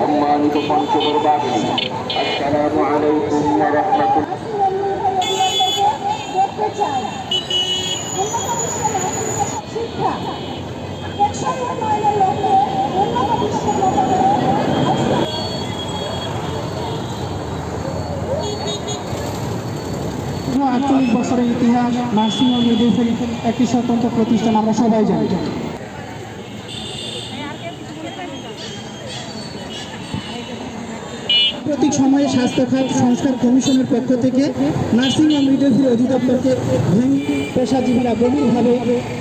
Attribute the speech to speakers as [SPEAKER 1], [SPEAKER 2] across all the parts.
[SPEAKER 1] সম্মানিত পঞ্চগড়বাসী আসসালামু আলাইকুম ওয়া রাহমাতুল্লাহ।
[SPEAKER 2] আটচল্লিশ বছরের ইতিহাস নার্সিং হোম মিডওয়াইফারি একটি স্বতন্ত্র প্রতিষ্ঠান আমরা সবাই জানি। প্রত্যেক সময়ে স্বাস্থ্য খাত সংস্কার কমিশনের পক্ষ থেকে নার্সিং হোম মিডওয়াইফারি অধিদপ্তরকে ভেঙে পেশাজীবীরা গভীরভাবে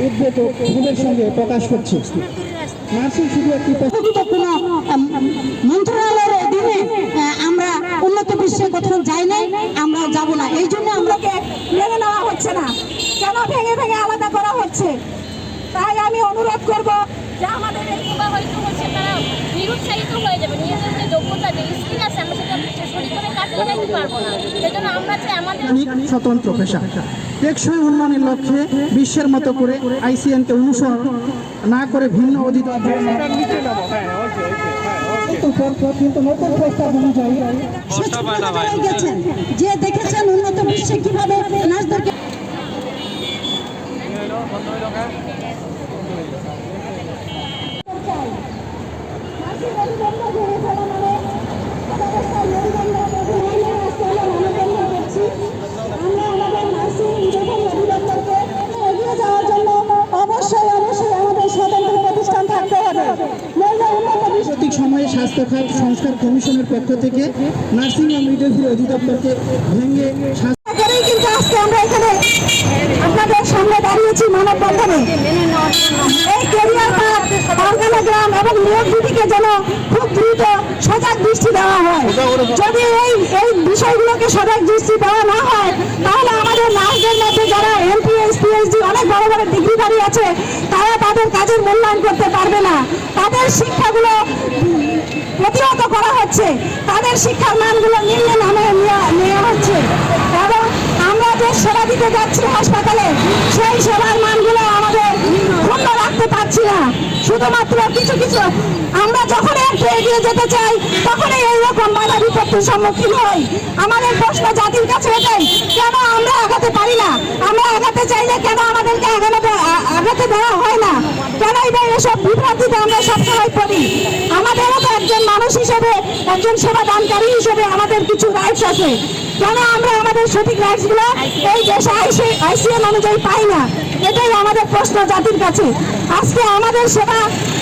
[SPEAKER 2] উদ্বেগ ক্ষোভের সঙ্গে প্রকাশ করছে। নার্সিং শুধু একটি
[SPEAKER 3] কোনো মন্ত্রণালয়ের অধীনে আমরা উন্নত বিশ্বে কোথাও যাই নাই, আমরা যাব না। এই জন্য আমরা
[SPEAKER 4] গুলোকে মেনে নেওয়া হচ্ছে না। কেন ভেঙে ভেঙে আলাদা করা হচ্ছে? তাই আমি অনুরোধ করব
[SPEAKER 5] যে আমাদের প্রবাহিত হচ্ছে তারা নিরুৎসাহিত হয়ে যাবে নিজেদের যে যোগ্যতা যে স্কিল আছে আমরা সেটা সঠিকভাবে কাজে লাগাইতে পারব না। সেজন্য আমরা চাই আমাদের
[SPEAKER 2] স্বতন্ত্র পেশা। টেকসই উন্নয়নের লক্ষ্যে বিশ্বের মতো করে আইসিএনকে অনুসরণ না করে ভিন্ন
[SPEAKER 3] হয়ে গেছেন যে দেখেছেন উন্নত বিশ্বে কীভাবে
[SPEAKER 2] সময়ে স্বাস্থ্য খাত সংস্কার কমিশনের পক্ষ থেকে নার্সিং হোম মিডওয়াইফারি অধিদপ্তরকে ভেঙে
[SPEAKER 4] কিন্তু আমরা এখানে আপনাদের সামনে দাঁড়িয়েছি মানববন্ধনে। এই কেরিয়ার পাঠ পারগানা গ্রাম এবং নিয়োগ বিধিকে যেন খুব দ্রুত সজাগ দৃষ্টি দেওয়া হয়। যদি এই এই বিষয়গুলোকে সজাগ দৃষ্টি দেওয়া না হয়, তাহলে আমাদের নার্সদের মধ্যে যারা এমপিএস পিএইচডি অনেক বড় বড় ডিগ্রিধারী আছে, তারা তাদের কাজের মূল্যায়ন করতে পারবে না। তাদের শিক্ষাগুলো প্রতিহত করা হচ্ছে। তাদের শিক্ষার মানগুলো নিম্নে নামে নেওয়া- হচ্ছে। সেবা দিতে যাচ্ছি হাসপাতালে, সেই সেবার মানগুলো আমাদের ক্ষুণ্ণ রাখতে পারছি না। শুধুমাত্র কিছু কিছু, আমরা যখন একটু এগিয়ে যেতে চাই তখনই এইরকম বাধা বিপত্তির সম্মুখীন হই। আমাদের প্রশ্ন জাতির কাছে এটাই, কেন আমরা আগাতে পারি না? আমরা আগাতে চাইলে কেন আমাদেরকে আগানো আগাতে দেওয়া হয় না? কেনই বা এসব বিভ্রান্তিতে আমরা সবসময় পড়ি? আমাদেরও তো একজন মানুষ হিসেবে, একজন সেবা দানকারী হিসেবে আমাদের কিছু রাইটস আছে। কেন আমরা আমাদের সঠিক রাইটসগুলো এই দেশে আইসিএম অনুযায়ী পাই না এটাই আমাদের প্রশ্ন জাতির কাছে। আজকে আমাদের সেবা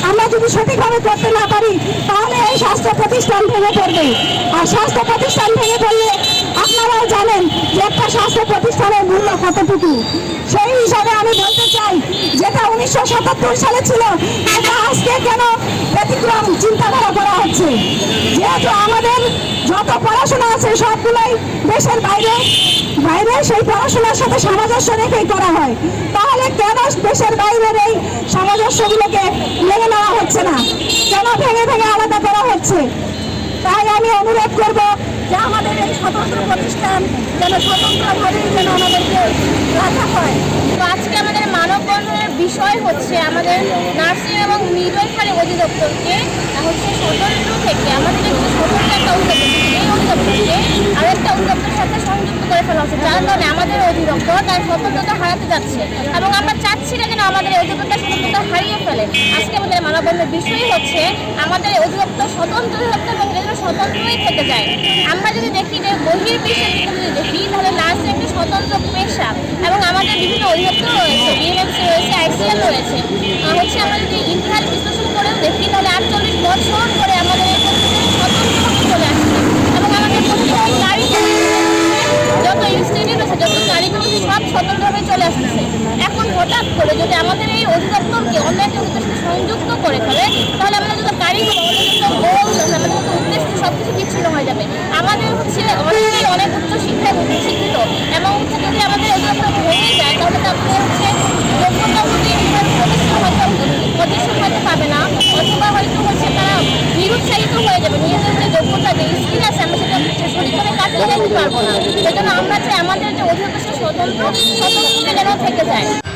[SPEAKER 4] আমরা যদি সঠিকভাবে করতে না পারি তাহলে এই স্বাস্থ্য প্রতিষ্ঠান ভেঙে পড়বে। আর স্বাস্থ্য প্রতিষ্ঠান ভেঙে পড়লে আপনারাও জানেন যে একটা স্বাস্থ্য প্রতিষ্ঠানের মূল্য কতটুকু। সেই হিসাবে আমি বলতে চাই যেটা উনিশশো সাতাত্তর সালে ছিল এটা আজকে কেন ব্যতিক্রম চিন্তাধারা করা হচ্ছে? যেহেতু আমাদের পড়াশোনা আছে সবগুলোই দেশের বাইরে। বাইরে সেই পড়াশোনার সাথে সামঞ্জস্য রেখেই করা হয়। তাহলে কেন দেশের বাইরের এই সামঞ্জস্যগুলোকে মেনে নেওয়া হচ্ছে না? কেন ভেঙে ভেঙে আলাদা করা হচ্ছে? তাই আমি অনুরোধ করব যে আমাদের এই স্বতন্ত্র প্রতিষ্ঠান যেন স্বতন্ত্রভাবেই যেন আমাদেরকে রাখা হয়।
[SPEAKER 5] তো আজকে আমাদের মানববন্ধনের বিষয় হচ্ছে আমাদের নার্সিং এবং মিডওয়াইফারি অধিদপ্তরকে, হচ্ছে স্বতন্ত্র থেকে আমাদের যে স্বতন্ত্র একটা অধিদপ্তরকে আরেকটা অধিদপ্তরের সাথে সংযুক্ত করে ফেলা হচ্ছে যার আমাদের অধিদপ্তর তার স্বতন্ত্রতা হারাতে যাচ্ছে এবং আমরা চাচ্ছি না যেন আমাদের এই অধিদপ্তর স্বতন্ত্রতা হারিয়ে ফেলে আজকে আমাদের মানববন্ধনের বিষয় হচ্ছে আমাদের অধিদপ্তর স্বতন্ত্র অধিদপ্তর এবং স্বতন্ত্রই থেকে যায় আমরা যদি দেখি যে বহির দিকে যদি দেখি তাহলে স্বতন্ত্র পেশা এবং আমাদের বিভিন্ন অধিদপ্তর রয়েছে বিএমএমসি রয়েছে আইসিএল রয়েছে হচ্ছে আমরা যদি ইতিহাস বিশ্লেষণ করেও দেখি, তাহলে আটচল্লিশ বছর ধরে আমাদের এই প্রতিষ্ঠান স্বতন্ত্রভাবে চলে আসছে এবং আমাদের প্রতিটা কারিগরি যত ইনস্টিটিউট আছে যত কারিগরি আছে, সব স্বতন্ত্রভাবে চলে আসতেছে এখন হঠাৎ করে যদি আমাদের এই অধিদপ্তরকে অন্য একটা অধিদপ্তর সংযুক্ত করে ফেলে, তাহলে আমাদের যত কারিগরি, আমাদের যত উদ্দেশ্য সব কিছু বিচ্ছিন্ন হয়ে যাবে। আমাদের হচ্ছে অনেকেই অনেক উচ্চ শিক্ষায় শিক্ষিত। এবং যদি আমাদের অধিদপ্তর ভেঙে যায়, তাহলে তারপরে হচ্ছে যোগ্যতা প্রতিষ্ঠান হয়তো পাবে না। অথবা হয়তো হচ্ছে তারা নিরুৎসাহিত হয়ে যাবে। নিজেদের যে যোগ্যতা যে স্কিল আছে, আমরা সেটা সঠিকভাবে কাজে লাগাইতে পারব না। সেজন্য আমরা চাই আমাদের যে অধিদপ্তর স্বতন্ত্র স্বতন্ত্র থেকে যায়।